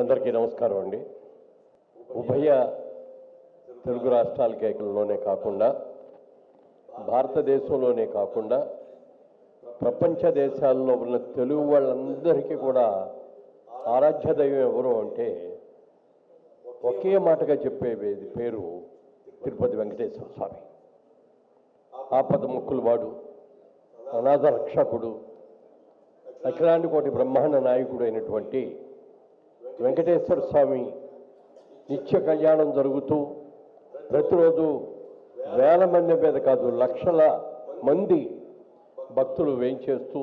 అందరికీ నమస్కారం అండి. ఉభయ తెలుగు రాష్ట్రాల కేకల్లోనే కాకుండా భారతదేశంలోనే కాకుండా ప్రపంచ దేశాల్లో ఉన్న తెలుగు వాళ్ళందరికీ కూడా ఆరాధ్య దైవం ఎవరు అంటే ఒకే మాటగా చెప్పే పేరు తిరుపతి వెంకటేశ్వర స్వామి. ఆపద ముక్కులు వాడు అనాథ రక్షకుడు అఖిలాంటి కోటి బ్రహ్మాండ నాయకుడు అయినటువంటి వెంకటేశ్వర స్వామి నిత్య కళ్యాణం జరుగుతూ ప్రతిరోజు వేల మంది మీద కాదు లక్షల మంది భక్తులు వేయించేస్తూ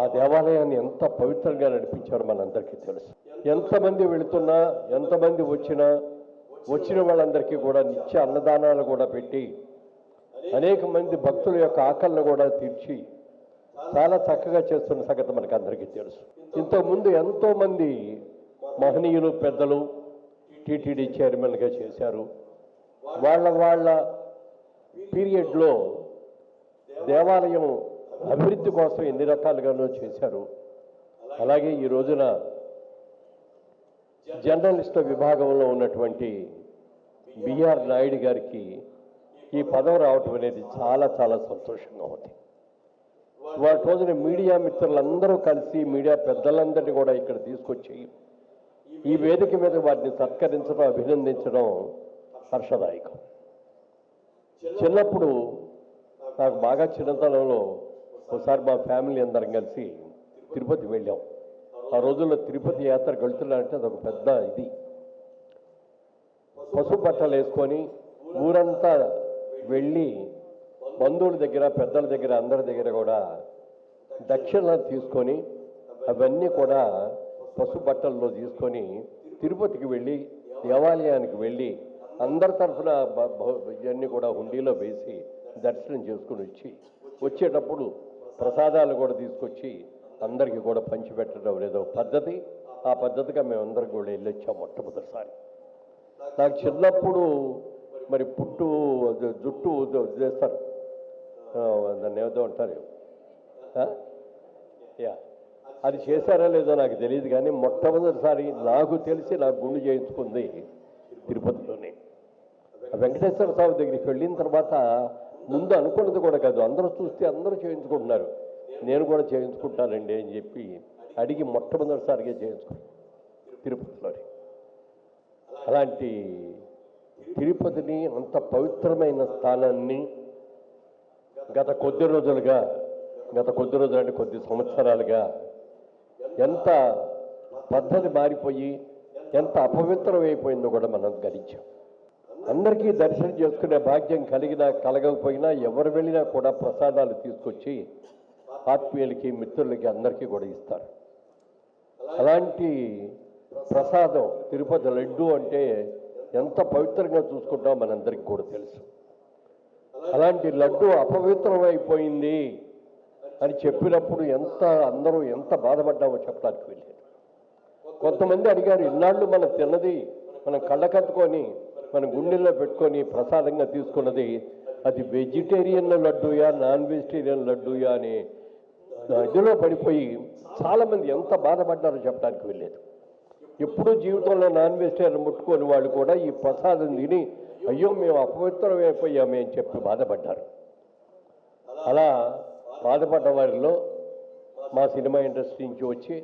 ఆ దేవాలయాన్ని ఎంత పవిత్రంగా నడిపించారో మనందరికీ తెలుసు. ఎంతమంది వెళుతున్నా ఎంతమంది వచ్చినా వచ్చిన వాళ్ళందరికీ కూడా నిత్య అన్నదానాలు కూడా పెట్టి అనేక మంది భక్తుల యొక్క ఆకలిని కూడా తీర్చి చాలా చక్కగా చేస్తున్న సంగతి మనకు అందరికీ తెలుసు. ఇంతకుముందు ఎంతోమంది మహనీయులు పెద్దలు టీటీడీ చైర్మన్గా చేశారు. వాళ్ళ వాళ్ళ పీరియడ్లో దేవాలయం అభివృద్ధి కోసం ఎన్ని రకాలుగానో చేశారు. అలాగే ఈ రోజున జర్నలిస్టుల విభాగంలో ఉన్నటువంటి బిఆర్ నాయుడు గారికి ఈ పదవి రావటం అనేది చాలా చాలా సంతోషంగా ఉంది. వాటి రోజున మీడియా మిత్రులందరూ కలిసి మీడియా పెద్దలందరినీ కూడా ఇక్కడ తీసుకొచ్చి ఈ వేదిక మీద వాటిని సత్కరించడం అభినందించడం హర్షదాయకం. చిన్నప్పుడు నాకు బాగా చిన్నతనంలో ఒకసారి మా ఫ్యామిలీ అందరం కలిసి తిరుపతి వెళ్ళాం. ఆ రోజుల్లో తిరుపతి యాత్ర వెళ్తున్నారంటే అదొక పెద్ద ఇది. పసుపు బట్టలు వేసుకొని ఊరంతా వెళ్ళి బంధువుల దగ్గర పెద్దల దగ్గర అందరి దగ్గర కూడా దక్షిణ తీసుకొని అవన్నీ కూడా పసుపు బట్టల్లో తీసుకొని తిరుపతికి వెళ్ళి దేవాలయానికి వెళ్ళి అందరి తరఫున ఇవన్నీ కూడా హుండీలో వేసి దర్శనం చేసుకుని వచ్చి వచ్చేటప్పుడు ప్రసాదాలు కూడా తీసుకొచ్చి అందరికీ కూడా పంచిపెట్టడం లేదో పద్ధతి. ఆ పద్ధతిగా మేమందరికి కూడా వెళ్ళొచ్చాం మొట్టమొదటిసారి. నాకు చిన్నప్పుడు మరి పుట్టు జుట్టు చేస్తారు. దాన్ని ఏదో అంటారు. యా. అది చేశారా లేదో నాకు తెలియదు కానీ మొట్టమొదటిసారి నాకు తెలిసి నాకు గుండు చేయించుకుంది తిరుపతిలోనే. వెంకటేశ్వర స్వామి దగ్గరికి వెళ్ళిన తర్వాత ముందు అనుకున్నది కూడా కాదు. అందరూ చూస్తే అందరూ చేయించుకుంటున్నారు. నేను కూడా చేయించుకుంటానండి అని చెప్పి అడిగి మొట్టమొదటిసారిగా చేయించుకున్నాను తిరుపతిలోనే. అలాంటి తిరుపతిని అంత పవిత్రమైన స్థానాన్ని గత కొద్ది రోజులుగా గత కొద్ది రోజులు అంటే కొద్ది సంవత్సరాలుగా ఎంత పద్ధతి మారిపోయి ఎంత అపవిత్రమైపోయిందో కూడా మనం గణించాం. అందరికీ దర్శనం చేసుకునే భాగ్యం కలిగినా కలగకపోయినా ఎవరు వెళ్ళినా కూడా ప్రసాదాలు తీసుకొచ్చి ఆత్మీయులకి మిత్రులకి అందరికీ కూడా ఇస్తారు. అలాంటి ప్రసాదం తిరుపతి లడ్డు అంటే ఎంత పవిత్రంగా చూసుకుంటామో మనందరికీ కూడా తెలుసు. అలాంటి లడ్డు అపవిత్రమైపోయింది. అని చెప్పినప్పుడు ఎంత అందరూ ఎంత బాధపడ్డామో చెప్పడానికి వెళ్ళారు కొంతమంది అడిగారు ఇన్నాళ్ళు మనం తిన్నది మనం కళ్ళకత్తుకొని మన గుండెల్లో పెట్టుకొని ప్రసాదంగా తీసుకున్నది అది వెజిటేరియన్ లడ్డూయా నాన్ వెజిటేరియన్ లడ్డూయా అని ఇదిలో పడిపోయి చాలామంది ఎంత బాధపడ్డారో చెప్పడానికి వెళ్ళేది ఎప్పుడూ జీవితంలో నాన్ వెజిటేరియన్ ముట్టుకొని వాళ్ళు కూడా ఈ ప్రసాదం తిని అయ్యో మేము అపవిత్రమైపోయామే అని చెప్పి బాధపడ్డారు. అలా బాధపడ్డ వారిలో మా సినిమా ఇండస్ట్రీ నుంచి వచ్చి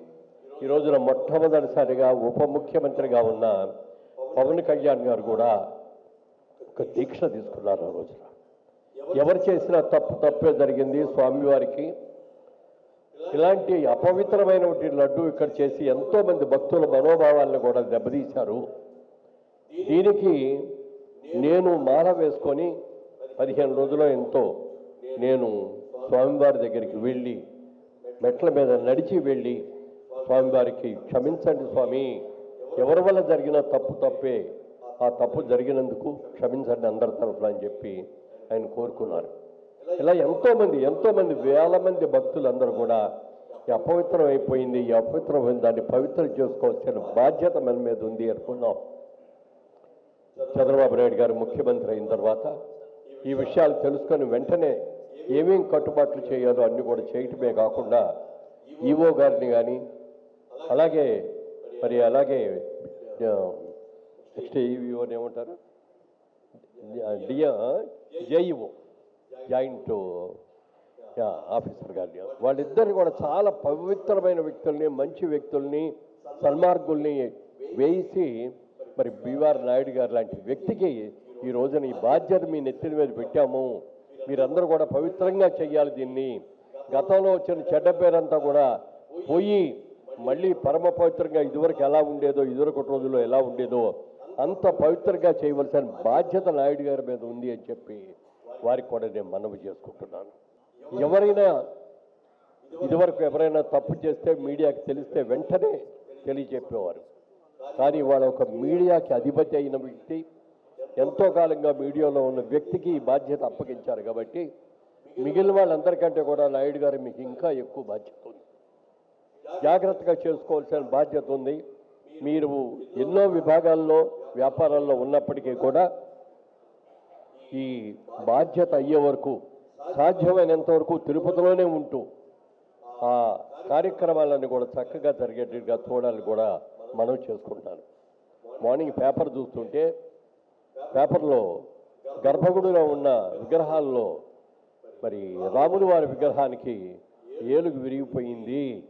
ఈ రోజున మొట్టమొదటిసారిగా ఉప ముఖ్యమంత్రిగా ఉన్న పవన్ కళ్యాణ్ గారు కూడా ఒక దీక్ష తీసుకున్నారు ఆ రోజున. ఎవరు చేసినా తప్పు తప్పే జరిగింది స్వామివారికి. ఇలాంటి అపవిత్రమైనటువంటి లడ్డు ఇక్కడ చేసి ఎంతోమంది భక్తుల మనోభావాలను కూడా దెబ్బతీశారు. దీనికి నేను మాల వేసుకొని పదిహేను రోజులు ఎంతో నేను స్వామివారి దగ్గరికి వెళ్ళి మెట్ల మీద నడిచి వెళ్ళి స్వామివారికి క్షమించండి స్వామి. ఎవరి వల్ల జరిగిన తప్పు తప్పే. ఆ తప్పు జరిగినందుకు క్షమించండి అందరి తరఫున అని చెప్పి ఆయన కోరుకున్నారు. ఇలా ఎంతోమంది ఎంతోమంది వేల మంది భక్తులందరూ కూడా ఈ అపవిత్రం అయిపోయింది ఈ అపవిత్రమైన దాన్ని పవిత్రం చేసుకోవాల్సిన బాధ్యత మన మీద ఉంది అనుకున్నాం. చంద్రబాబు నాయుడు గారు ముఖ్యమంత్రి అయిన తర్వాత ఈ విషయాలు తెలుసుకొని వెంటనే ఏమేం కట్టుబాట్లు చేయాలో అన్ని కూడా చేయటమే కాకుండా ఈవో గారిని కానీ అలాగే మరి అలాగే నెక్స్ట్ ఏఈఓని ఏమంటారు? డియా జేఈఓ జాయింట్ ఆఫీసర్ గారిని. వాళ్ళిద్దరిని కూడా చాలా పవిత్రమైన వ్యక్తుల్ని మంచి వ్యక్తుల్ని సన్మార్గుల్ని వేసి మరి బీఆర్ నాయుడు గారు లాంటి వ్యక్తికి ఈ రోజున ఈ బాధ్యత మీ నెత్తిన మీద పెట్టాము. మీరందరూ కూడా పవిత్రంగా చెయ్యాలి దీన్ని. గతంలో వచ్చిన చెడ్డ పేరంతా కూడా పోయి మళ్ళీ పరమ పవిత్రంగా ఇదివరకు ఎలా ఉండేదో ఇదివరకు రోజుల్లో ఎలా ఉండేదో అంత పవిత్రంగా చేయవలసిన బాధ్యత నాయుడు గారి మీద ఉంది అని చెప్పి వారికి కూడా నేను మనవి చేసుకుంటున్నాను. ఎవరైనా ఇదివరకు ఎవరైనా తప్పు చేస్తే మీడియాకి తెలిస్తే వెంటనే తెలియజెప్పేవారు. కానీ వాళ్ళ ఒక మీడియాకి అధిపతి అయిన వ్యక్తి ఎంతో కాలంగా మీడియాలో ఉన్న వ్యక్తికి ఈ బాధ్యత అప్పగించారు కాబట్టి మిగిలిన వాళ్ళందరికంటే కూడా నాయుడు గారు మీకు ఇంకా ఎక్కువ బాధ్యత ఉంది. జాగ్రత్తగా చేసుకోవాల్సిన బాధ్యత ఉంది. మీరు ఎన్నో విభాగాల్లో వ్యాపారాల్లో ఉన్నప్పటికీ కూడా ఈ బాధ్యత అయ్యే వరకు సాధ్యమైనంత వరకు తిరుపతిలోనే ఉంటూ ఆ కార్యక్రమాలన్నీ కూడా చక్కగా జరిగేట్టుగా చూడాలని కూడా మనం చేసుకుంటాను. మార్నింగ్ పేపర్ చూస్తుంటే పేపర్లో గర్భగుడిలో ఉన్న విగ్రహాల్లో మరి రాముని వారి విగ్రహానికి ఏలుగు విరిగిపోయింది.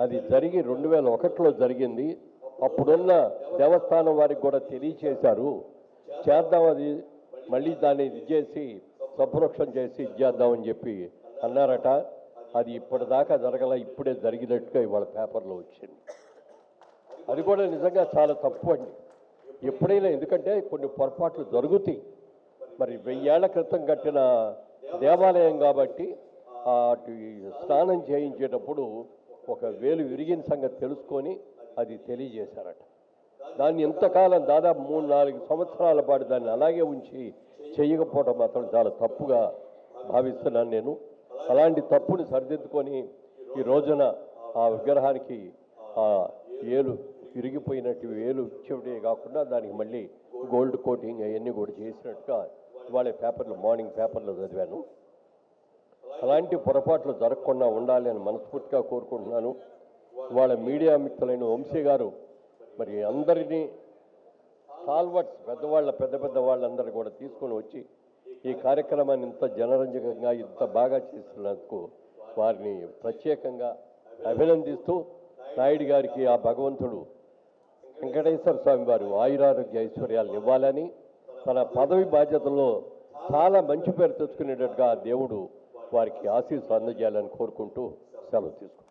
అది జరిగి రెండు వేల ఒకటిలో జరిగింది. అప్పుడున్న దేవస్థానం వారికి కూడా తెలియచేశారు. చేద్దాం అది మళ్ళీ దాన్ని ఇది చేసి సంప్రోక్షణ చేసి ఇది చేద్దామని చెప్పి అన్నారట. అది ఇప్పటిదాకా జరగల ఇప్పుడే జరిగినట్టుగా ఇవాళ పేపర్లో వచ్చింది. అది కూడా నిజంగా చాలా తప్పు అండి. ఎప్పుడైనా ఎందుకంటే కొన్ని పొరపాట్లు జరుగుతాయి. మరి వెయ్యేళ్ళ క్రితం కట్టిన దేవాలయం కాబట్టి అటు స్నానం చేయించేటప్పుడు ఒక వేలు విరిగిన సంగతి తెలుసుకొని అది తెలియజేశారట. దాన్ని ఎంతకాలం దాదాపు మూడు నాలుగు సంవత్సరాల పాటు దాన్ని అలాగే ఉంచి చేయకపోవడం మాత్రం చాలా తప్పుగా భావిస్తున్నాను నేను. అలాంటి తప్పుని సరిదిద్దుకొని ఈ రోజున ఆ విగ్రహానికి ఆ ఏలు విరిగిపోయినట్టు వేలు చెవిటే కాకుండా దానికి మళ్ళీ గోల్డ్ కోటింగ్ అవన్నీ కూడా చేసినట్టుగా ఇవాళ పేపర్లో మార్నింగ్ పేపర్లో చదివాను. అలాంటి పొరపాట్లు జరగకుండా ఉండాలి అని మనస్ఫూర్తిగా కోరుకుంటున్నాను. ఇవాళ మీడియా మిత్రులైన వంశీ గారు మరి అందరినీ సాల్వర్స్ పెద్దవాళ్ళ పెద్ద పెద్ద వాళ్ళందరూ కూడా తీసుకొని వచ్చి ఈ కార్యక్రమాన్ని ఇంత జనరంజకంగా ఇంత బాగా చేస్తున్నందుకు వారిని ప్రత్యేకంగా అభినందిస్తూ నాయుడు గారికి ఆ భగవంతుడు వెంకటేశ్వర స్వామి వారు ఆయురారోగ్య ఐశ్వర్యాలను ఇవ్వాలని తన పదవి బాధ్యతల్లో చాలా మంచి పేరు తెచ్చుకునేటట్టుగా దేవుడు వారికి ఆశీస్సు అందజేయాలని కోరుకుంటూ సెలవు తీసుకుంటాను